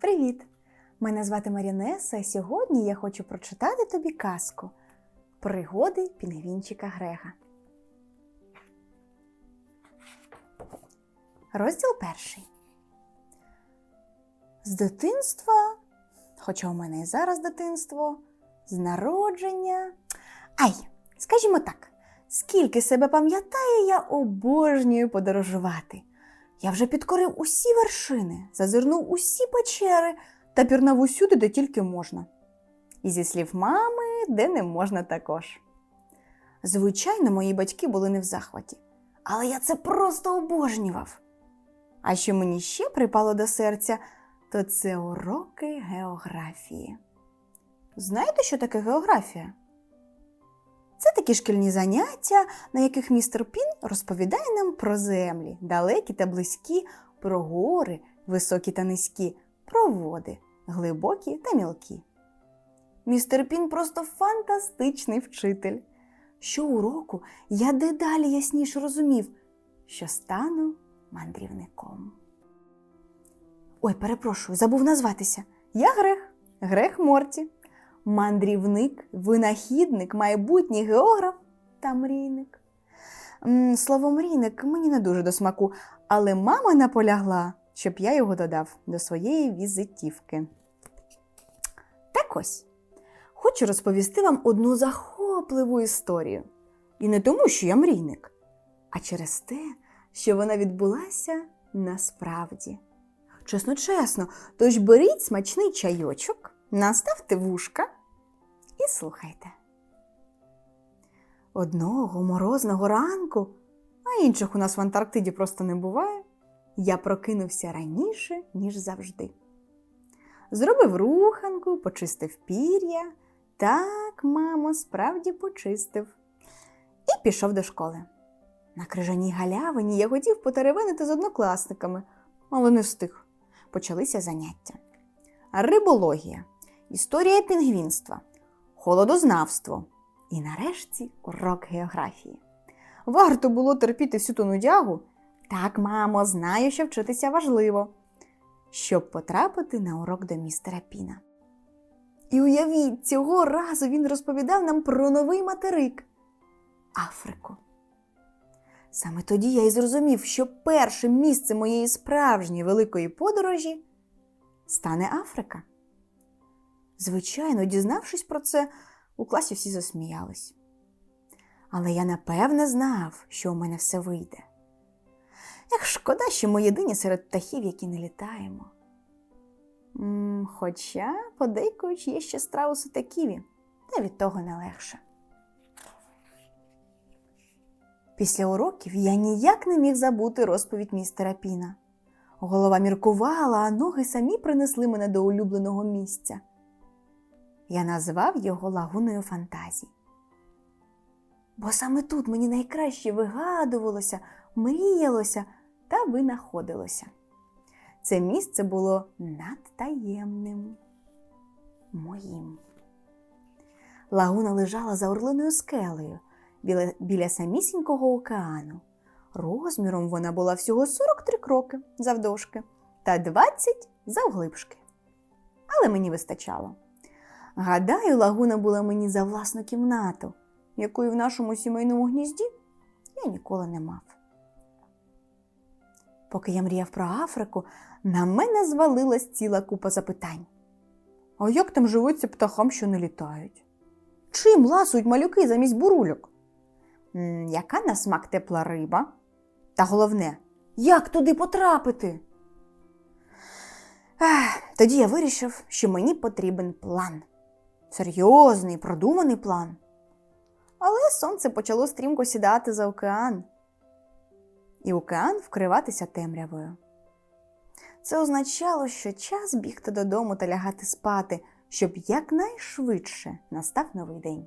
Привіт! Мене звати Марінеса, і сьогодні я хочу прочитати тобі казку Пригоди пінгвінчика Грега. Розділ перший. З дитинства, хоча у мене і зараз дитинство, з народження. Ай, скажімо так, скільки себе пам'ятаю, я обожнюю подорожувати. Я вже підкорив усі вершини, зазирнув усі печери та пірнав усюди, де тільки можна. І зі слів мами, де не можна також. Звичайно, мої батьки були не в захваті, але я це просто обожнював. А що мені ще припало до серця, то це уроки географії. Знаєте, що таке географія? Це такі шкільні заняття, на яких містер Пін розповідає нам про землі, далекі та близькі, про гори, високі та низькі, про води, глибокі та мілкі. Містер Пін просто фантастичний вчитель. Щоуроку я дедалі ясніше розумів, що стану мандрівником. Ой, перепрошую, забув назватися. Я Грех, Грех Морті мандрівник, винахідник, майбутній географ та мрійник. Слово мрійник мені не дуже до смаку, але мама наполягла, щоб я його додав до своєї візитівки. Так ось, хочу розповісти вам одну захопливу історію. І не тому, що я мрійник, а через те, що вона відбулася насправді. Чесно, чесно, тож беріть смачний чайочок, наставте вушка і слухайте. Одного морозного ранку, а інших у нас в Антарктиді просто не буває, я прокинувся раніше, ніж завжди. Зробив руханку, почистив пір'я. Так, мамо, справді почистив. І пішов до школи. На крижаній галявині я хотів потеревенити з однокласниками, але не встиг. Почалися заняття. Рибологія, історія пінгвінства, холодознавство і нарешті урок географії. Варто було терпіти всю ту нудягу. Так, мамо, знаю, що вчитися важливо, щоб потрапити на урок до містера Піна. І уявіть, цього разу він розповідав нам про новий материк Африку. Саме тоді я й зрозумів, що першим місцем моєї справжньої великої подорожі стане Африка. Звичайно, дізнавшись про це, у класі всі засміялись. Але я напевне знав, що у мене все вийде. Як шкода, що ми єдині серед птахів, які не літаємо. Хоча, подейкують, є ще страуси та ківі, та від того не легше. Після уроків я ніяк не міг забути розповідь містера Піна. Голова міркувала, а ноги самі принесли мене до улюбленого місця. Я назвав його лагуною фантазій. Бо саме тут мені найкраще вигадувалося, мріялося та винаходилося. Це місце було надтаємним моїм. Лагуна лежала за орлиною скелею біля, біля самісінького океану. Розміром вона була всього 43 кроки завдовжки та 20 завглибшки. Але мені вистачало. Гадаю, лагуна була мені за власну кімнату, якої в нашому сімейному гнізді я ніколи не мав. Поки я мріяв про Африку, на мене звалилась ціла купа запитань. А як там живеться птахам, що не літають? Чим ласують малюки замість бурульок? Яка на смак тепла риба? Та головне, як туди потрапити? Ех, тоді я вирішив, що мені потрібен план. Серйозний, продуманий план. Але сонце почало стрімко сідати за океан, і океан вкриватися темрявою. Це означало, що час бігти додому та лягати спати, щоб якнайшвидше настав новий день.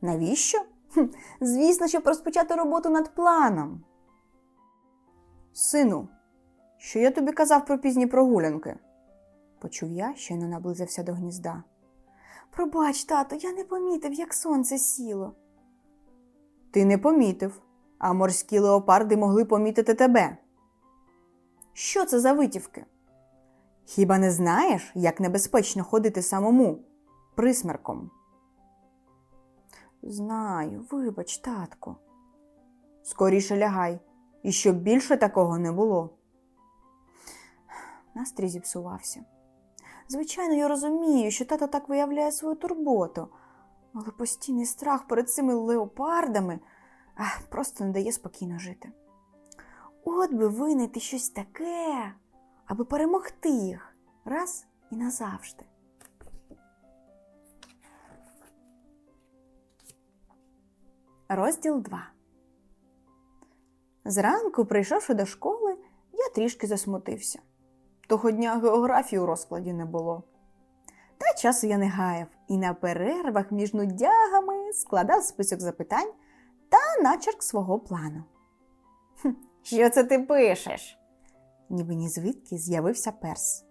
Навіщо? Хм, звісно, щоб розпочати роботу над планом. Сину, що я тобі казав про пізні прогулянки? почув я, щойно наблизився до гнізда. Пробач, тато, я не помітив, як сонце сіло. Ти не помітив, а морські леопарди могли помітити тебе. Що це за витівки? Хіба не знаєш, як небезпечно ходити самому присмерком? Знаю, вибач, татку. Скоріше лягай, і щоб більше такого не було. Настрій зіпсувався. Звичайно, я розумію, що тато так виявляє свою турботу, але постійний страх перед цими леопардами просто не дає спокійно жити. От би винайти щось таке, аби перемогти їх раз і назавжди. Розділ 2 Зранку, прийшовши до школи, я трішки засмутився. Того дня географії у розкладі не було. Та часу я не гаяв і на перервах між нудягами складав список запитань та начерк свого плану. «Хм, Що це ти пишеш? Ніби ні звідки з'явився перс.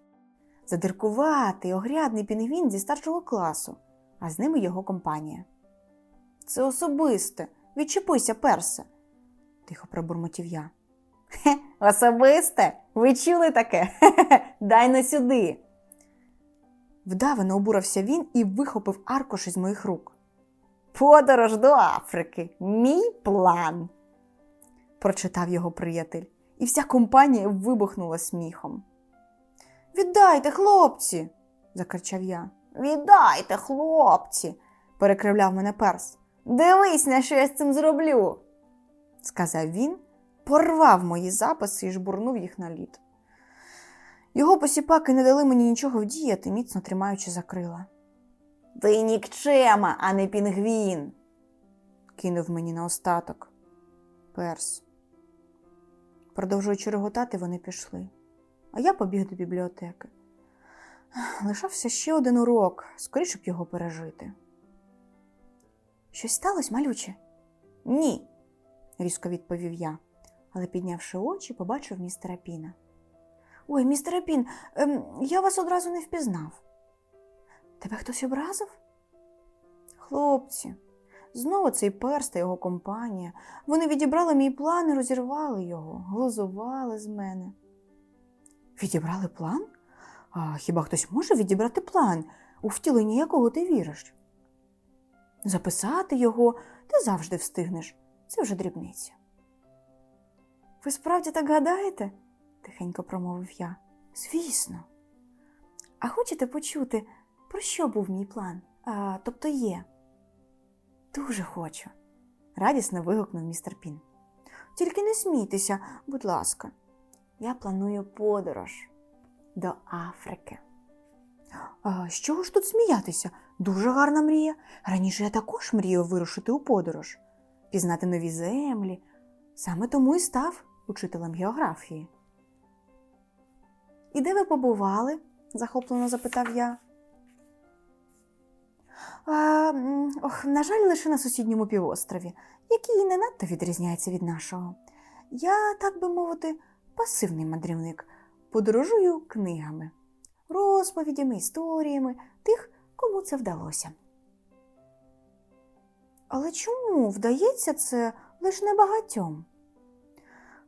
Задиркуватий, огрядний пінгвін зі старшого класу, а з ними його компанія. Це особисте. Відчепися, персе, тихо пробурмотів я. Хе, особисте? Ви чули таке? Хе-хе, дай на сюди. Вдавано обурався він і вихопив аркуш із моїх рук. Подорож до Африки, мій план, прочитав його приятель, і вся компанія вибухнула сміхом. Віддайте, хлопці, закричав я. Віддайте, хлопці, перекривляв мене перс. Дивись, на що я з цим зроблю, сказав він, порвав мої записи і жбурнув їх на лід. Його посіпаки не дали мені нічого вдіяти, міцно тримаючи за крила. Ти нікчема, а не пінгвін, кинув мені наостаток. Перс. Продовжуючи реготати, вони пішли, а я побіг до бібліотеки. Лишався ще один урок, скоріше б його пережити. Щось сталося, малюче? Ні, різко відповів я, але піднявши очі, побачив містера Піна. Ой, містере Пін, ем, я вас одразу не впізнав. Тебе хтось образив? Хлопці, знову цей перс та його компанія. Вони відібрали мій план і розірвали його, глузували з мене. Відібрали план? А хіба хтось може відібрати план, у втілення якого ти віриш? Записати його ти завжди встигнеш. Це вже дрібниця. Ви справді так гадаєте? тихенько промовив я. Звісно. А хочете почути, про що був мій план? А, тобто є? Дуже хочу, радісно вигукнув містер Пін. Тільки не смійтеся, будь ласка. Я планую подорож до Африки. А, чого ж тут сміятися? Дуже гарна мрія. Раніше я також мріяв вирушити у подорож, пізнати нові землі. Саме тому і став учителем географії. І де ви побували? захоплено запитав я. А, ох, на жаль, лише на сусідньому півострові, який не надто відрізняється від нашого. Я, так би мовити, пасивний мандрівник, подорожую книгами, розповідями, історіями тих, кому це вдалося. Але чому вдається це лише небагатьом?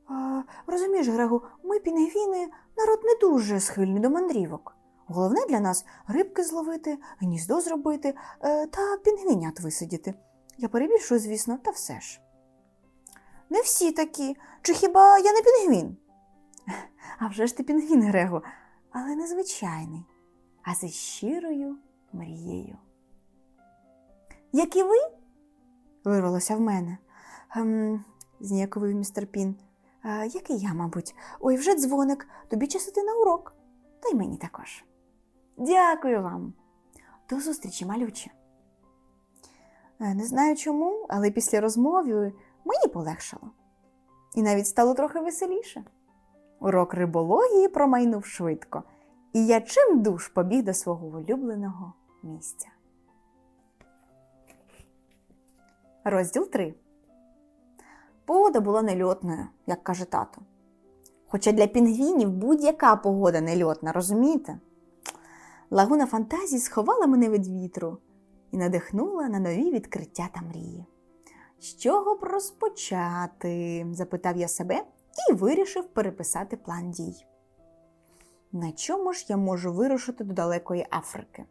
А, розумієш, Грегу, ми пінгвіни народ не дуже схильний до мандрівок. Головне для нас рибки зловити, гніздо зробити е, та пінгвінят висидіти. Я перебільшую, звісно, та все ж. Не всі такі. Чи хіба я не пінгвін? А вже ж ти пінгвін, Грегу, але незвичайний, а зі щирою мрією. Як і ви? вирвалося в мене. Ем, зніяковив містер Пін. «А, як і я, мабуть. Ой, вже дзвоник, тобі час іти на урок. Та й мені також. Дякую вам. До зустрічі, малюче. Е, Не знаю чому, але після розмови мені полегшало. І навіть стало трохи веселіше. Урок рибології промайнув швидко, і я чим душ побіг до свого улюбленого місця. Розділ 3 Погода була нельотною, як каже тато. Хоча для пінгвінів будь-яка погода нельотна, розумієте? Лагуна фантазії сховала мене від вітру і надихнула на нові відкриття та мрії. З чого б розпочати? запитав я себе і вирішив переписати план дій. На чому ж я можу вирушити до далекої Африки?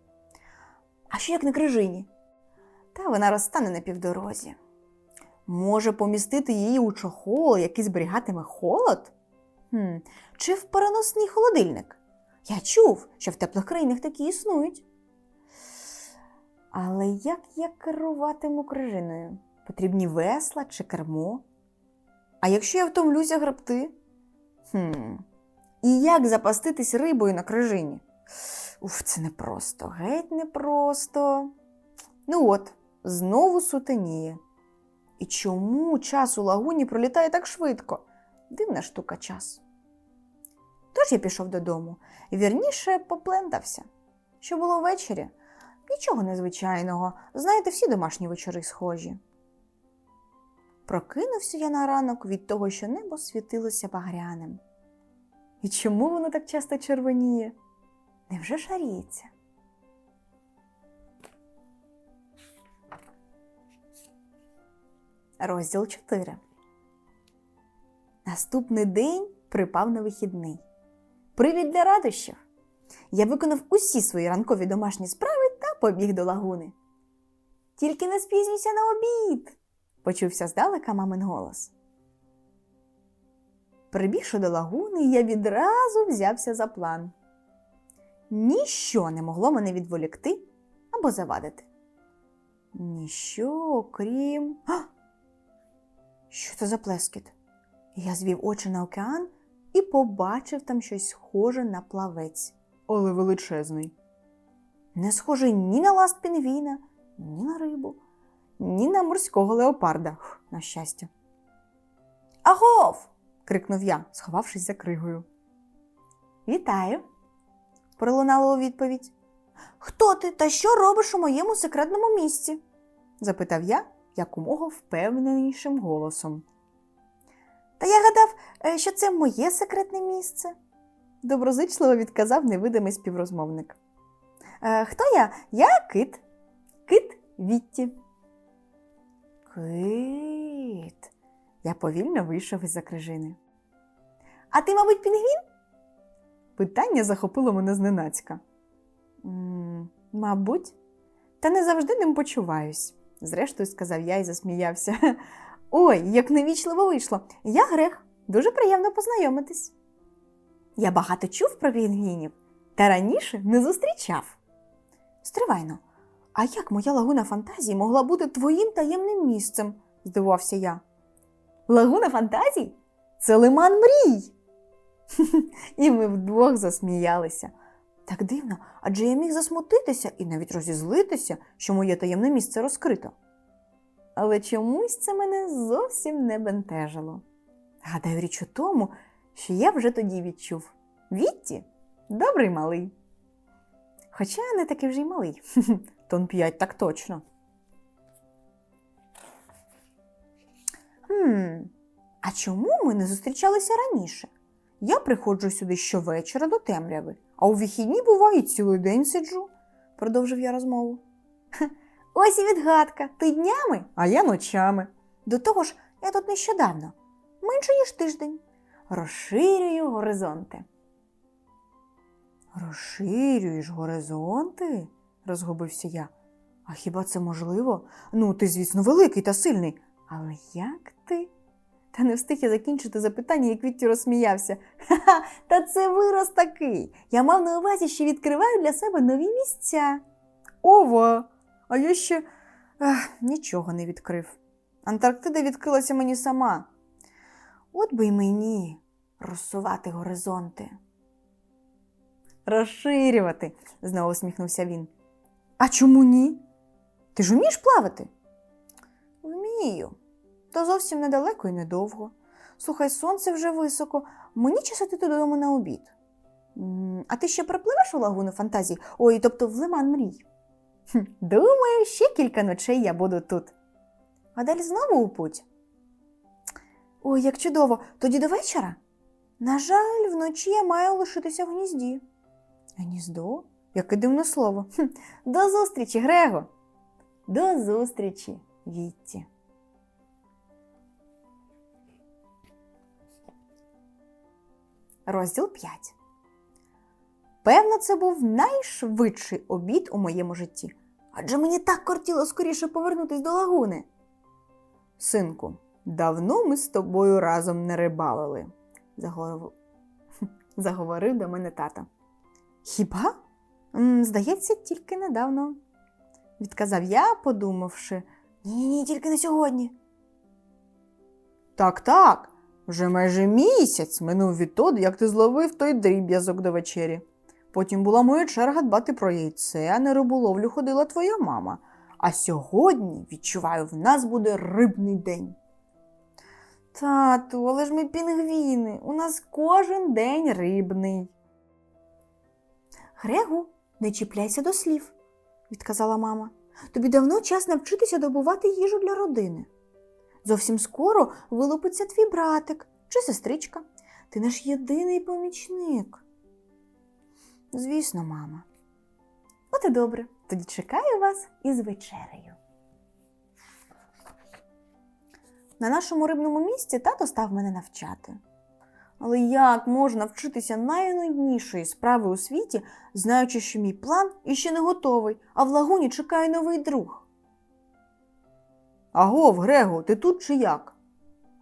А що як на крижині? Та вона розтане на півдорозі. Може помістити її у чохол, який зберігатиме холод? Хм, Чи в переносний холодильник? Я чув, що в теплих країнах такі існують. Але як я керуватиму крижиною? Потрібні весла чи кермо? А якщо я втомлюся гребти? Хм. І як запаститись рибою на крижині? Уф, це непросто, геть непросто. Ну от, знову сутеніє. І чому час у лагуні пролітає так швидко? Дивна штука час. Тож я пішов додому і вірніше поплентався. Що було ввечері? Нічого незвичайного. Знаєте, всі домашні вечори схожі. Прокинувся я на ранок від того, що небо світилося багряним. І чому воно так часто червоніє? Невже шаріється? Розділ 4 Наступний день припав на вихідний. Привід для радощів! Я виконав усі свої ранкові домашні справи та побіг до лагуни. Тільки не спізнюйся на обід, почувся здалека мамин голос. Прибігши до лагуни, я відразу взявся за план. Ніщо не могло мене відволікти або завадити. Ніщо, крім. А! Що це за плескіт? Я звів очі на океан і побачив там щось схоже на плавець, але величезний. Не схожий ні на ласт пінгвіна, ні на рибу, ні на морського леопарда, на щастя. Агов! крикнув я, сховавшись за кригою. Вітаю, пролунало у відповідь. Хто ти та що робиш у моєму секретному місці? запитав я якомога впевненішим голосом. Та я гадав, е, що це моє секретне місце, доброзичливо відказав невидимий співрозмовник. «Е, Хто я? Я кит. Кит Вітті. Кит. Я повільно вийшов із за крижини. А ти, мабуть, пінгвін? Питання захопило мене зненацька. «М, Мабуть, та не завжди ним почуваюсь, зрештою сказав я і засміявся. Ой, як невічливо вийшло. Я Грех, дуже приємно познайомитись. Я багато чув про пінгвінів, та раніше не зустрічав. Стривайно, а як моя лагуна фантазії могла бути твоїм таємним місцем? здивувався я. Лагуна фантазій? Це лиман мрій. І ми вдвох засміялися. Так дивно, адже я міг засмутитися і навіть розізлитися, що моє таємне місце розкрито. Але чомусь це мене зовсім не бентежило. Гадаю, річ у тому, що я вже тоді відчув Вітті добрий малий. Хоча не такий вже й малий, тон п'ять так точно. Хм, а чому ми не зустрічалися раніше? Я приходжу сюди щовечора до темряви, а у вихідні буває цілий день сиджу, продовжив я розмову. Ось і відгадка. Ти днями, а я ночами. До того ж, я тут нещодавно, менше ніж тиждень. Розширюю горизонти. Розширюєш горизонти? розгубився я. А хіба це можливо? Ну, ти, звісно, великий та сильний. Але як ти? Та не встиг я закінчити запитання, як Вітті розсміявся. Ха-ха, та це вираз такий. Я мав на увазі, що відкриваю для себе нові місця. Ова! А я ще ех, нічого не відкрив. Антарктида відкрилася мені сама. От би й мені розсувати горизонти. Розширювати, знову усміхнувся він. А чому ні? Ти ж умієш плавати? Вмію. Та зовсім недалеко і недовго. Слухай, сонце вже високо. Мені час іти додому на обід. А ти ще припливеш у лагуну фантазії? Ой, тобто в лиман мрій. Думаю, ще кілька ночей я буду тут. А далі знову у путь. Ой, як чудово, тоді до вечора. На жаль, вночі я маю лишитися в гнізді. Гніздо? Яке дивне слово. До зустрічі, Грего. До зустрічі, Вітті. Розділ 5. Певно, це був найшвидший обід у моєму житті. Адже мені так кортіло скоріше повернутись до лагуни. Синку, давно ми з тобою разом не рибалили, заговорив, заговорив до мене тато. Хіба? Здається, тільки недавно, відказав я, подумавши. Ні, ні, тільки не сьогодні. Так, так, вже майже місяць минув відтоді, як ти зловив той дріб'язок до вечері. Потім була моя черга дбати про яйце, а на риболовлю ходила твоя мама. А сьогодні, відчуваю, в нас буде рибний день. Тату, але ж ми пінгвіни, у нас кожен день рибний. Грегу, не чіпляйся до слів, відказала мама. Тобі давно час навчитися добувати їжу для родини. Зовсім скоро вилупиться твій братик чи сестричка. Ти наш єдиний помічник. Звісно, мама. От і добре. Тоді чекаю вас із вечерею. На нашому рибному місці тато став мене навчати. Але як можна вчитися найнуднішої справи у світі, знаючи, що мій план іще не готовий, а в лагуні чекає новий друг? Агов, Грего, ти тут чи як?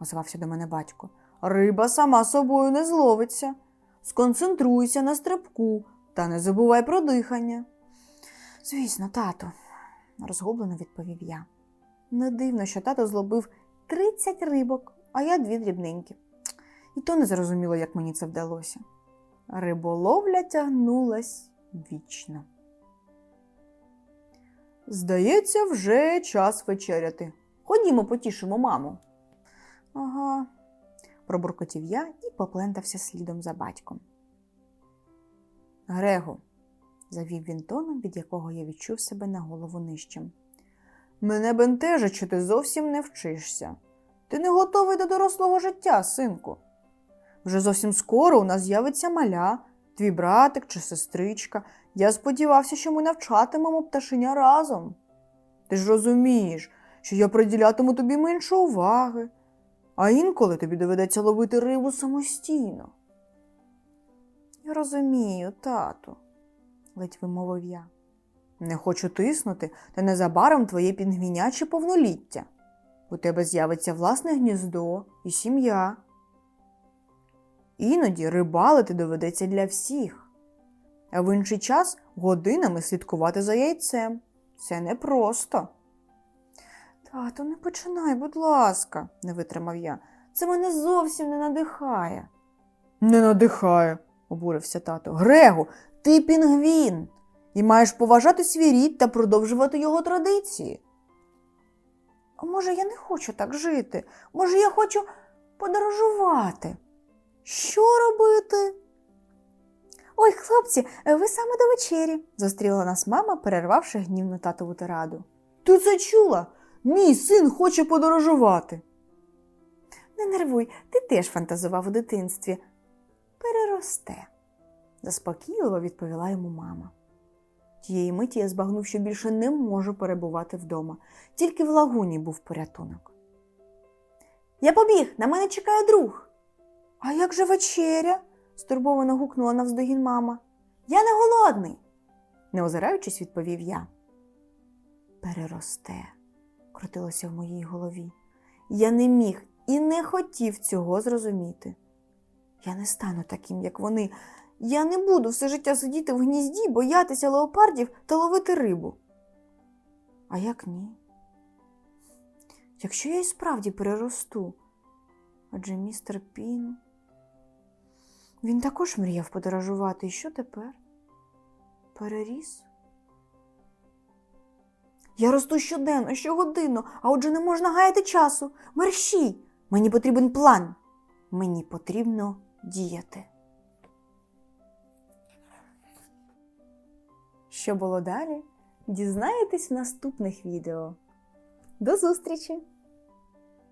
озвався до мене батько. Риба сама собою не зловиться. Сконцентруйся на стрибку та не забувай про дихання. Звісно, тато, розгублено відповів я. Не дивно, що тато злобив 30 рибок, а я дві дрібненькі. І то не зрозуміло, як мені це вдалося. Риболовля тягнулась вічно. Здається, вже час вечеряти. Ходімо, потішимо маму. Ага, пробуркотів я і поплентався слідом за батьком. Грего, завів він тоном, від якого я відчув себе на голову нижчим. Мене бентежить, що ти зовсім не вчишся. Ти не готовий до дорослого життя, синку. Вже зовсім скоро у нас з'явиться маля, твій братик чи сестричка. Я сподівався, що ми навчатимемо пташеня разом. Ти ж розумієш, що я приділятиму тобі менше уваги, а інколи тобі доведеться ловити рибу самостійно. Я розумію, тату, ледь вимовив я. Не хочу тиснути, та незабаром твоє пінгвіняче повноліття. У тебе з'явиться власне гніздо і сім'я. Іноді рибалити доведеться для всіх, а в інший час годинами слідкувати за яйцем. Це непросто. Тато, не починай, будь ласка, не витримав я. Це мене зовсім не надихає. Не надихає, обурився тато. Грегу, ти пінгвін і маєш поважати свій рід та продовжувати його традиції. А може, я не хочу так жити? Може, я хочу подорожувати? Що робити? Ой, хлопці, ви саме до вечері, зустріла нас мама, перервавши гнівну татову тираду. Ти це чула? Мій син хоче подорожувати. Не нервуй, ти теж фантазував у дитинстві. Переросте, заспокійливо відповіла йому мама. Тієї миті я збагнув, що більше не можу перебувати вдома, тільки в лагуні був порятунок. Я побіг, на мене чекає друг. А як же вечеря? стурбовано гукнула навздогін мама. Я не голодний, не озираючись, відповів я. Переросте, крутилося в моїй голові. Я не міг і не хотів цього зрозуміти. Я не стану таким, як вони. Я не буду все життя сидіти в гнізді, боятися леопардів та ловити рибу. А як ні? Якщо я і справді переросту, адже містер Пін. Він також мріяв подорожувати. І що тепер? Переріс? Я росту щоденно, щогодинно, а отже не можна гаяти часу. Мерщій! Мені потрібен план. Мені потрібно діяти. Що було далі? Дізнаєтесь в наступних відео. До зустрічі!